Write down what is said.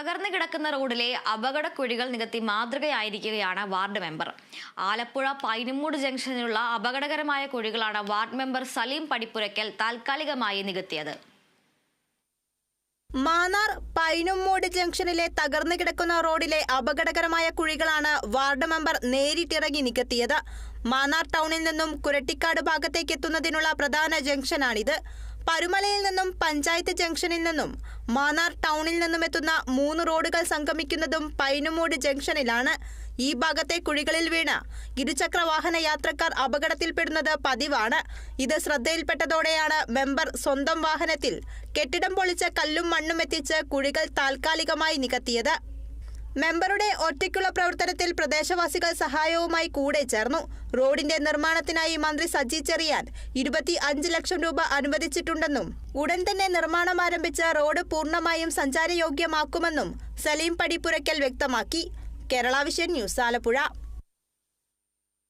തകർന്നു കിടക്കുന്ന റോഡിലെ അപകടക്കുഴികൾ നികത്തി മാതൃകയായിരിക്കുകയാണ് വാർഡ് മെമ്പർ. ആലപ്പുഴ പൈനുമൂട് ജംഗ്ഷനിലുള്ള അപകടകരമായ കുഴികളാണ് വാർഡ് മെമ്പർ സലീം പടിപ്പുരയ്ക്കൽ താൽക്കാലികമായി നികത്തിയത്. മാന്നാർ പൈനുമൂട് ജംഗ്ഷനിലെ തകർന്നു കിടക്കുന്ന റോഡിലെ അപകടകരമായ കുഴികളാണ് വാർഡ് മെമ്പർ നേരിട്ടിറങ്ങി നികത്തിയത്. മാന്നാർ ടൗണിൽ നിന്നും കുരട്ടിക്കാട് ഭാഗത്തേക്ക് എത്തുന്നതിനുള്ള പ്രധാന ജംഗ്ഷനാണിത്. പരുമലയിൽ നിന്നും പഞ്ചായത്ത് ജംഗ്ഷനിൽ നിന്നും മാന്നാർ ടൗണിൽ നിന്നും എത്തുന്ന മൂന്ന് റോഡുകൾ സംഗമിക്കുന്നതും പൈനുമൂട് ജംഗ്ഷനിലാണ്. ഈ ഭാഗത്തെ കുഴികളിൽ വീണ ഇരുചക്ര വാഹന യാത്രക്കാർ അപകടത്തിൽപ്പെടുന്നത് പതിവാണ്. ഇത് ശ്രദ്ധയിൽപ്പെട്ടതോടെയാണ് മെമ്പർ സ്വന്തം വാഹനത്തിൽ കെട്ടിടം പൊളിച്ച കല്ലും മണ്ണും എത്തിച്ച് കുഴികൾ താൽക്കാലികമായി നികത്തിയത്. മെമ്പറുടെ ഒറ്റയ്ക്കുള്ള പ്രവർത്തനത്തിൽ പ്രദേശവാസികൾ സഹായവുമായി കൂടെ ചേർന്നു. റോഡിന്റെ നിർമ്മാണത്തിനായി മന്ത്രി സജി ചെറിയാൻ ഇരുപത്തി അഞ്ച് ലക്ഷം രൂപ അനുവദിച്ചിട്ടുണ്ടെന്നും ഉടൻ തന്നെ നിർമ്മാണം ആരംഭിച്ച റോഡ് പൂർണമായും സഞ്ചാരയോഗ്യമാക്കുമെന്നും സലീം പടിപ്പുരയ്ക്കൽ വ്യക്തമാക്കി. Kerala vision news Alappuzha.